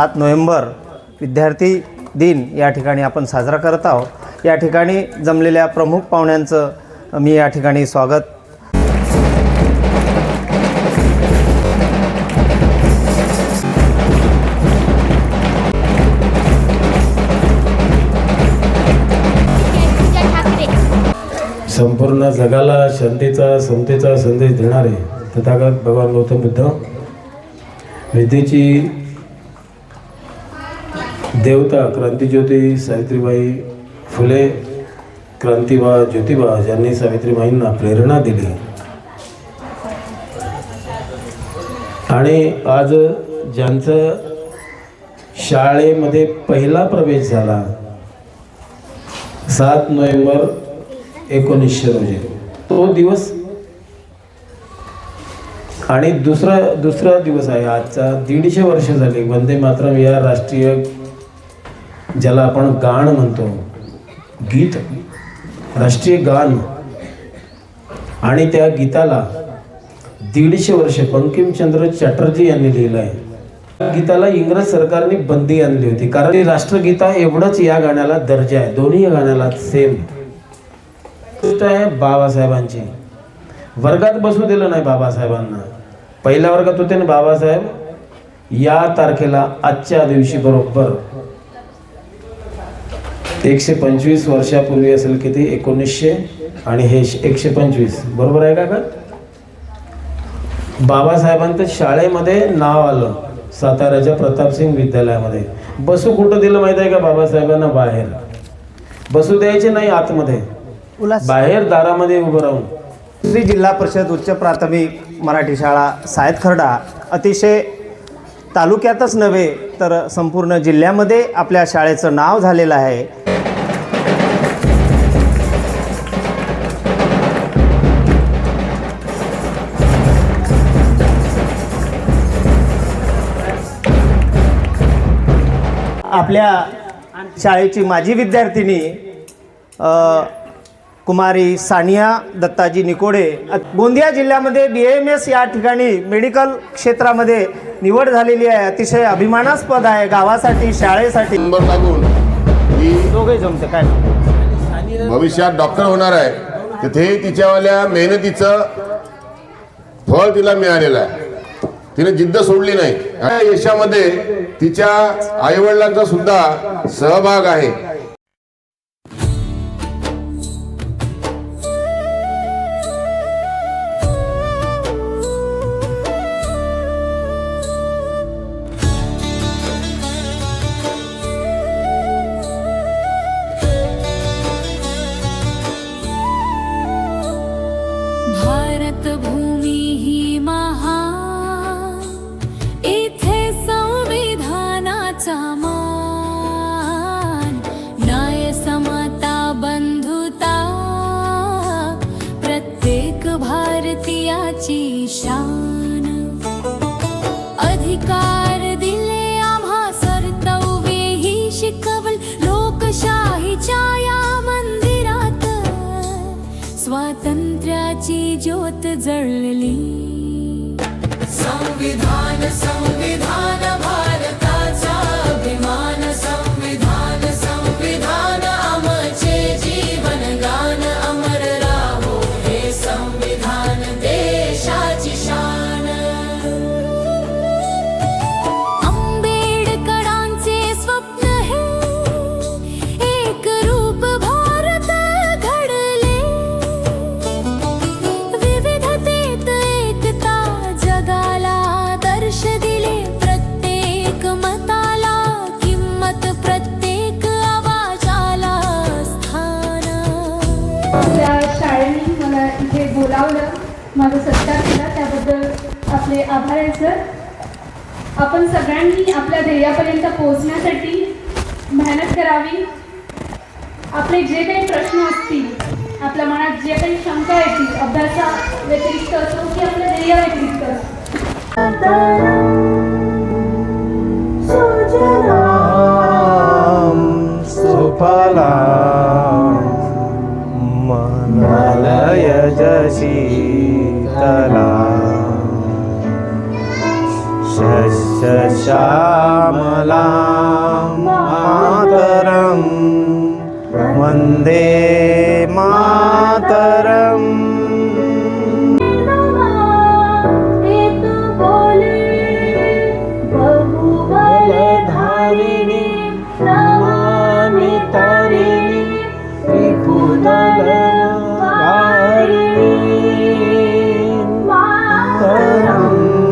सात नोव्हेंबर विद्यार्थी दिन या ठिकाणी आपण साजरा करत आहोत. या ठिकाणी जमलेल्या प्रमुख पाहुण्यांचं मी या ठिकाणी स्वागत. संपूर्ण जगाला शांतीचा समतेचा संदेश देणारे तथागत भगवान गौतम बुद्ध. विद्येची देवता क्रांतिज्योती सावित्रीबाई फुले क्रांतिबा ज्योतिबा ज्यांनी सावित्रीबाईंना प्रेरणा दिली. आणि आज ज्यांचं शाळेमध्ये पहिला प्रवेश झाला सात नोव्हेंबर एकोणीसशे रोजी. तो दिवस आणि दुसरा दुसरा दिवस आहे आजचा. दीडशे वर्ष झाली. वंदे मातरम या राष्ट्रीय ज्याला आपण गाण म्हणतो. गीत. राष्ट्रीय गान. आणि त्या गीताला दीडशे वर्ष बंकिमचंद्र चॅटर्जी यांनी लिहिलं आहे गीताला इंग्रज सरकारने बंदी आणली होती. कारण राष्ट्रगीता एवढंच या गाण्याला दर्जा आहे. दोन्ही गाण्याला सेम गोष्ट आहे बाबासाहेबांची. वर्गात बसू दिलं नाही बाबासाहेबांना. पहिल्या वर्गात होते ना बाबासाहेब? या तारखेला आजच्या दिवशी बरोबर. एकशे पंचवीस वर्षापूर्वी असेल किती? एकोणीसशे आणि हे एकशे पंचवीस. बरोबर आहे का का बाबासाहेबांचं शाळेमध्ये नाव आलं साताऱ्याच्या प्रतापसिंग विद्यालयामध्ये. बसू कुठं दिलं माहिती आहे का बाबासाहेबांना? बाहेर. बसू द्यायचे नाही आतमध्ये. बाहेर दारामध्ये उभं राहून. श्री जिल्हा परिषद उच्च प्राथमिक मराठी शाळा सायतखर्डा अतिशय तालुक्यातच नव्हे तर संपूर्ण जिल्ह्यामध्ये आपल्या शाळेचं नाव झालेलं आहे. आपल्या शाळेची माजी विद्यार्थिनी कुमारी सानिया दत्ताजी निकोडे. गोंदिया जिल्ह्यामध्ये बी एम एस या ठिकाणी मेडिकल क्षेत्रामध्ये निवड झालेली आहे. अतिशय अभिमानास्पद आहे गावासाठी शाळेसाठी. नंबर लागून ही दोघे जमते काय भविष्यात डॉक्टर होणार आहे. तिथे तिच्यावाल्या मेहनतीचं फळ तिला मिळालेलं आहे. तिने जिद्द सोडली नाही. यशामध्ये तिच्या आईवडिलांचा सुद्धा सहभाग आहे. ची शान. अधिकार दिले आम्हा कर्तव्ये ही शिकवल लोकशाहीच्या या मंदिरात. स्वातंत्र्याची ज्योत जळली. संविधान संविधान लावलं माझा सत्कार केला. त्याबद्दल आपले आभार आहे सर. आपण सगळ्यांनी आपल्या ध्येयापर्यंत पोहोचण्यासाठी मेहनत करावी. आपले जे काही प्रश्न असतील आपल्या मनात जे काही शंका येतील अभ्यासा व्यतिरिक्त असो की आपल्या ध्येया व्यतिरिक्त असो. सुफला मलय शीतला शस्य श्यामला मातरं वन्दे मातरम् एक बोले